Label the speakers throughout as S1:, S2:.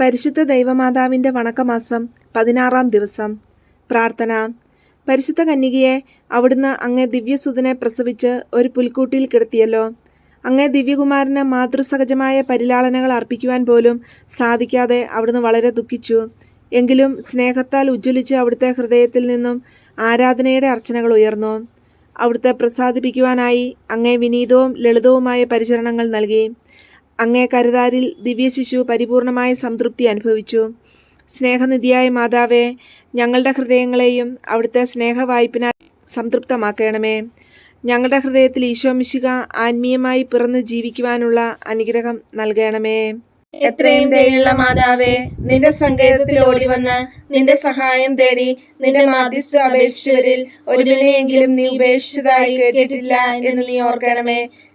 S1: പരിശുദ്ധ ദൈവമാതാവിന്റെ വണക്കമാസം പതിനാറാം ദിവസം. പ്രാർത്ഥന. പരിശുദ്ധ കന്യകയെ അവിടുന്ന് അങ്ങേ ദിവ്യസുതനെ പ്രസവിച്ച് ഒരു പുൽക്കൂട്ടിൽ കിടത്തിയല്ലോ. അങ്ങേ ദിവ്യകുമാരന് മാതൃസഹജമായ പരിലാളനകൾ അർപ്പിക്കുവാൻ പോലും സാധിക്കാതെ അവിടുന്ന് വളരെ ദുഃഖിച്ചു. എങ്കിലും സ്നേഹത്താൽ ഉജ്ജ്വലിച്ച് അവിടുത്തെ ഹൃദയത്തിൽ നിന്നും ആരാധനയുടെ അർച്ചനകൾ ഉയർന്നു. അവിടുത്തെ പ്രസാദിപ്പിക്കുവാനായി അങ്ങേ വിനീതവും ലളിതവുമായ പരിചരണങ്ങൾ നൽകി. അങ്ങേ കരുതാരിൽ ദിവ്യശിശു പരിപൂർണമായ സംതൃപ്തി അനുഭവിച്ചു. സ്നേഹനിധിയായ മാതാവേ ഞങ്ങളുടെ ഹൃദയങ്ങളെയും അവിടുത്തെ സ്നേഹവായ്പിനാൽ സംതൃപ്തമാക്കണമേ. ഞങ്ങളുടെ ഹൃദയത്തിൽ ഈശോമിശിക ആത്മീയമായി പിറന്ന് ജീവിക്കുവാനുള്ള അനുഗ്രഹം നൽകണമേ.
S2: എത്രയും ദയുള്ള മാതാവേ നിന്റെ സങ്കേതത്തിൽ ഓടി വന്ന് നിന്റെ സഹായം തേടി നിന്റെ മാധ്യസ്ഥ അപേക്ഷിച്ചവരിൽ ഒരുവിനെയെങ്കിലും നീ ഉപേക്ഷിച്ചതായി കേട്ടിട്ടില്ല എന്ന് നീ ഓർക്കണമേ.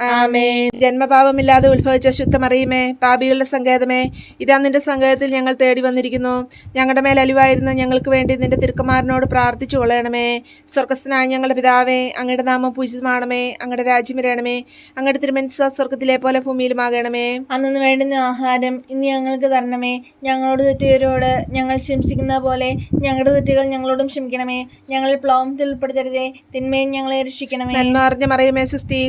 S2: ആമേ
S1: ജന്മപാപമില്ലാതെ ഉത്ഭവിച്ച ശുദ്ധമറിയുമേ പാപികളുടെ സങ്കേതമേ. ഇതാ നിന്റെ സങ്കേതത്തിൽ ഞങ്ങൾ തേടി വന്നിരിക്കുന്നു. ഞങ്ങളുടെ മേൽ അലിവായിരുന്ന ഞങ്ങൾക്ക് വേണ്ടി നിന്റെ തിരുക്കുമാരനോട് പ്രാർത്ഥിച്ചു കൊള്ളണമേ. സ്വർഗസ്ഥനായ ഞങ്ങളുടെ പിതാവേ അങ്ങയുടെ നാമം പൂജിതമാണമേ. അങ്ങയുടെ രാജ്യം വരണമേ. അങ്ങയുടെ തിരുമനസ് സ്വർഗത്തിലെ പോലെ ഭൂമിയിലുമാകണമേ.
S2: അന്നു വേണ്ടുന്ന ആഹാരം ഇനി ഞങ്ങൾക്ക് തരണമേ. ഞങ്ങളോട് തെറ്റിയവരോട് ഞങ്ങൾ ശംസിക്കുന്ന പോലെ ഞങ്ങളുടെ തെറ്റുകൾ ഞങ്ങളോടും ക്ഷമിക്കണമേ. ഞങ്ങളെ പ്ലോമത്തിൽ ഉൾപ്പെടുത്തരുതേ. തിന്മയും ഞങ്ങളെ രക്ഷിക്കണമേ.
S1: നന്മ അറിഞ്ഞ മറിയമേ സുസ്ഥി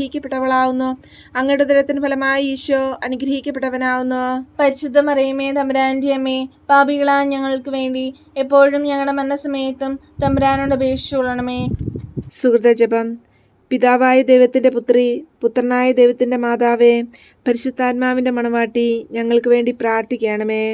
S1: അനുഗ്രഹിക്കപ്പെട്ടവളാവുന്നു. അങ്ങയുടെ ഉദരത്തിന് ഫലമായി ഈശോ അനുഗ്രഹിക്കപ്പെട്ടവനാവുന്നു.
S2: പരിശുദ്ധ മറിയമേ തമ്പുരാന്റെ അമ്മേ പാപികളാ ഞങ്ങൾക്ക് വേണ്ടി എപ്പോഴും ഞങ്ങളുടെ മരണസമയത്തും തമ്പുരാനോട് അപേക്ഷിച്ചുകൊള്ളണമേ
S1: സുഹൃത ജപം. പിതാവായ ദൈവത്തിന്റെ പുത്രി പുത്രനായ ദൈവത്തിന്റെ മാതാവേ പരിശുദ്ധാത്മാവിന്റെ മണവാട്ടി ഞങ്ങൾക്ക് വേണ്ടി പ്രാർത്ഥിക്കണമേ.